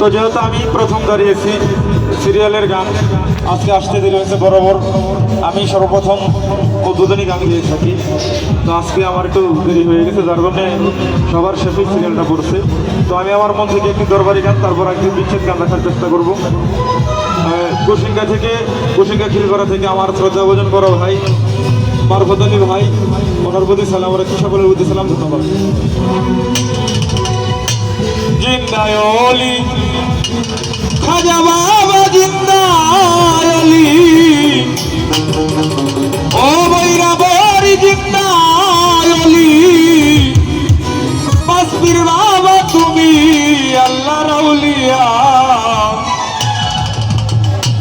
তো যেহেতু আমি প্রথম দাঁড়িয়েছি সিরিয়ালের গান, আজকে আসতে দেরি হয়েছে বরাবর। আমি সর্বপ্রথম উদ্বোধনী গান গিয়ে থাকি। তো আজকে আমার একটু দেরি হয়ে গেছে, যার জন্য সবার শেষে সিরিয়ালটা পড়ছে। তো আমি আমার মন থেকে একটি দরবারি গান, তারপর একটি বিচ্ছেদ গান রাখার চেষ্টা করব। কুসিঙ্গা থেকে কুসিঙ্গা খিলগড়া থেকে আমার শ্রদ্ধা ভোজন বড় ভাই মারফত ভাই, ওনার প্রতি সালাম রাখি সকলের প্রতি সালাম ধন্যবাদ। জিন্দায়লি খাজা বাবা জিন্দায়লি। ও বৈরা বরি জিন্দায়লি। মাসবির বাবা তুমি আল্লাহ রাউলিয়া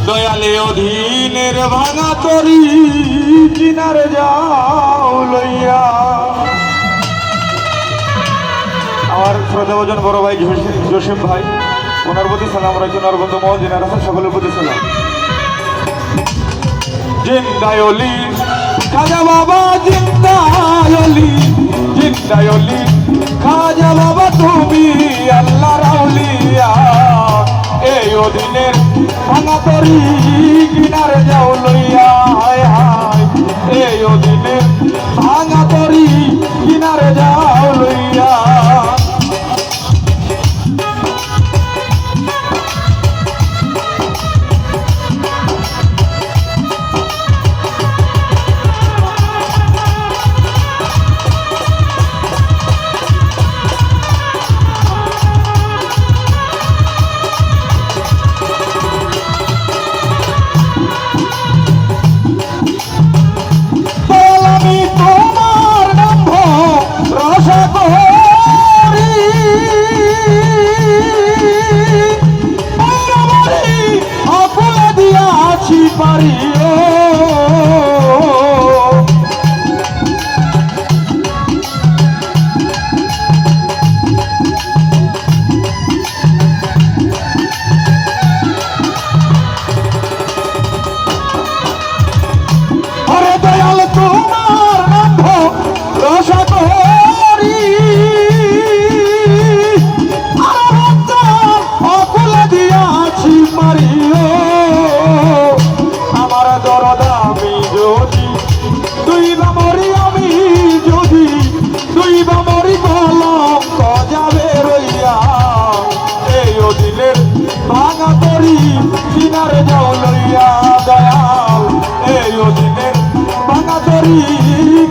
দয়ালে অধীনের ভাঙা তরি, কিনারে যাও লইয়া। আমার শ্রদ্ধাভোজন বড় ভাই জসিম- ভাই, ওনার প্রতি সালাম রাখি ওনার বন্ধু মহজিনার হাসান সকলের প্রতি সালাম। জিন্দায়লি, খাজা বাবা, জিন্দায়লি জিন্দায়লি, খাজা বাবা, তুমি আল্লাহ রাউলিয়া। এই অধীনের ভাঙা তরি কিনারে যাও লইয়া, হায় হায়। এই অধীনের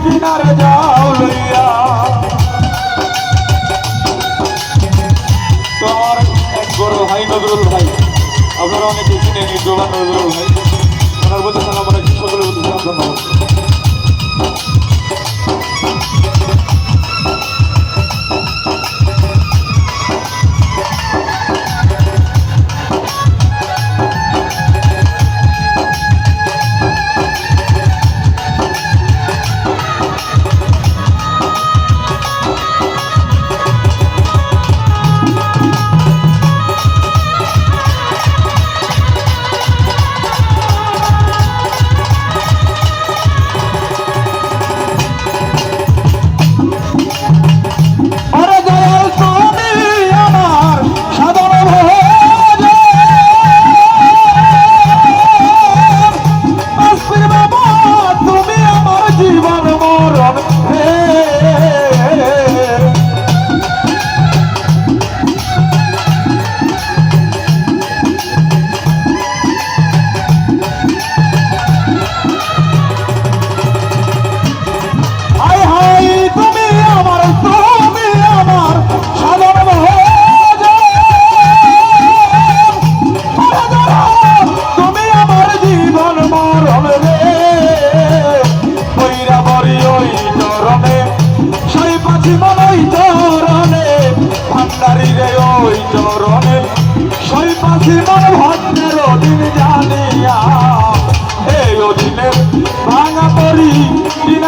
কিনারে যাও লইয়া। তো আমার এক বড় ভাই, নজরুল ভাই। আপনারা অনেকে চিনেন জোবান নজরুল ভাই। ওনার বলতে সালাম সকলের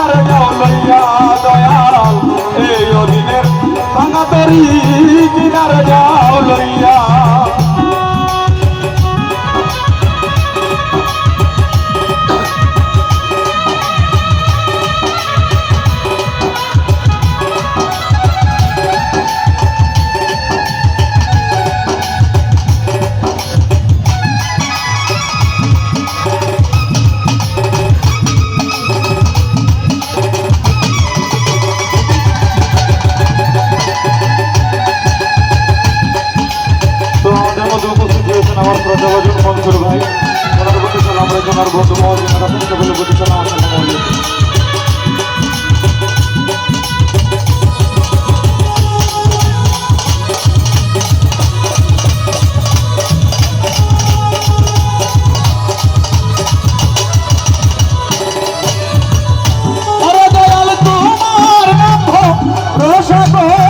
কিনারে যাও লইয়া দয়াল এই অধীনের ভাঙা তরি কিনারে যাও লইয়া অসুবিধা বলে বুঝেছেন আমার সঙ্গে Rosa Correia.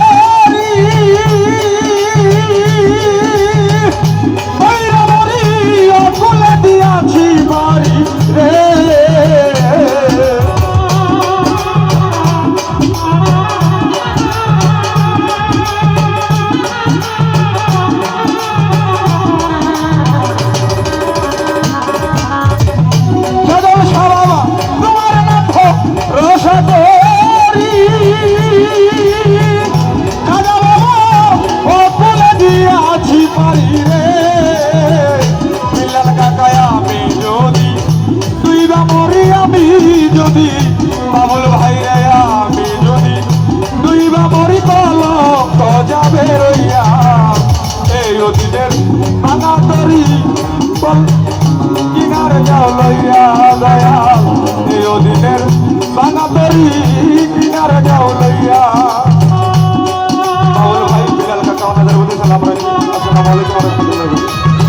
আমারই কলম যাবে রইয়া এই অতীতের ভাঙা তরি কিনার যাও লইয়া দয়াল। এই অতীতের ভাঙা তরি কিনার যাও লইয়া। ভাই বিলাল কাকা আমাদের বলতে সালাম আসসালামু আলাইকুম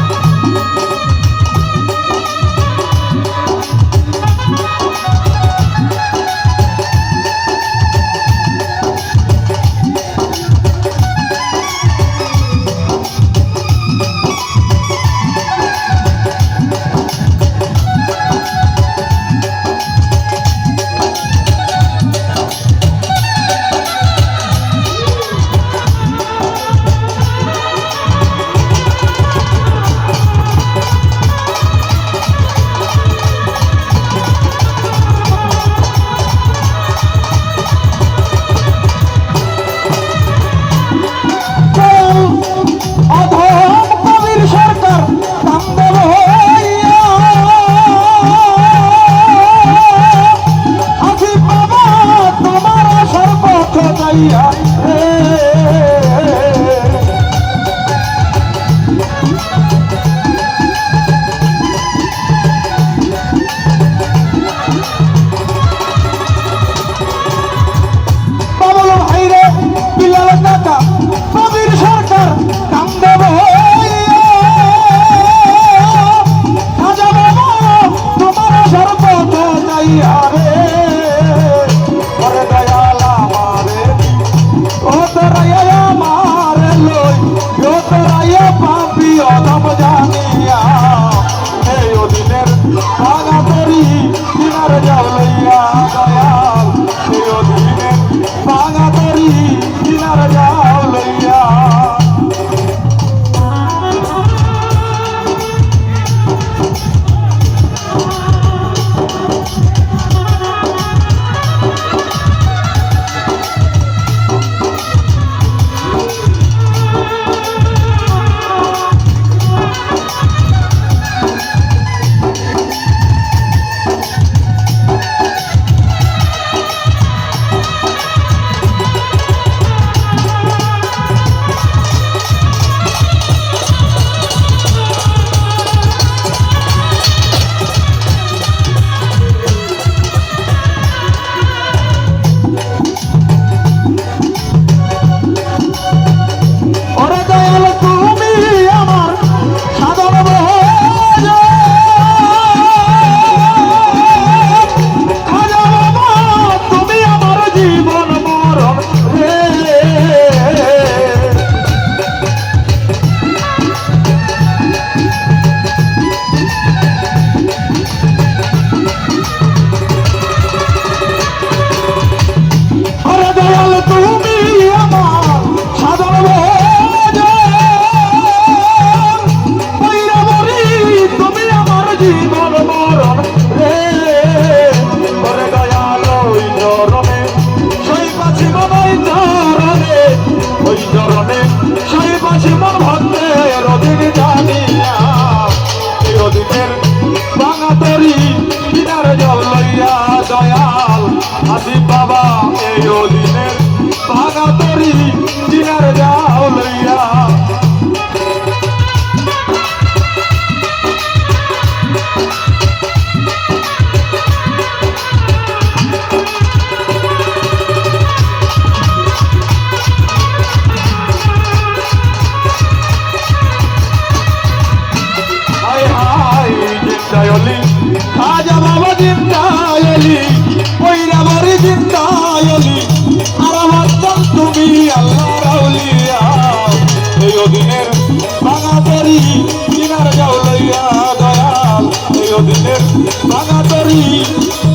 ভাঙা তরি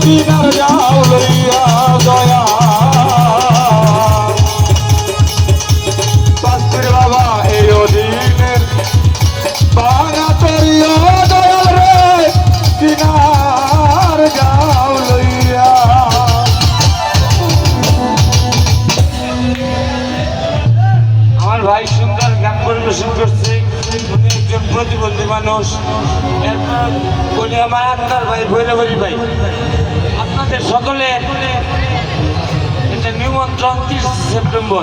কিনার যাও লইয়া দয়া। মানুষ। আমার আত্মার ভাই ভৈরবী ভাই। আপনাদের সকলে নিমন্ত্রণ তিরিশ সেপ্টেম্বর।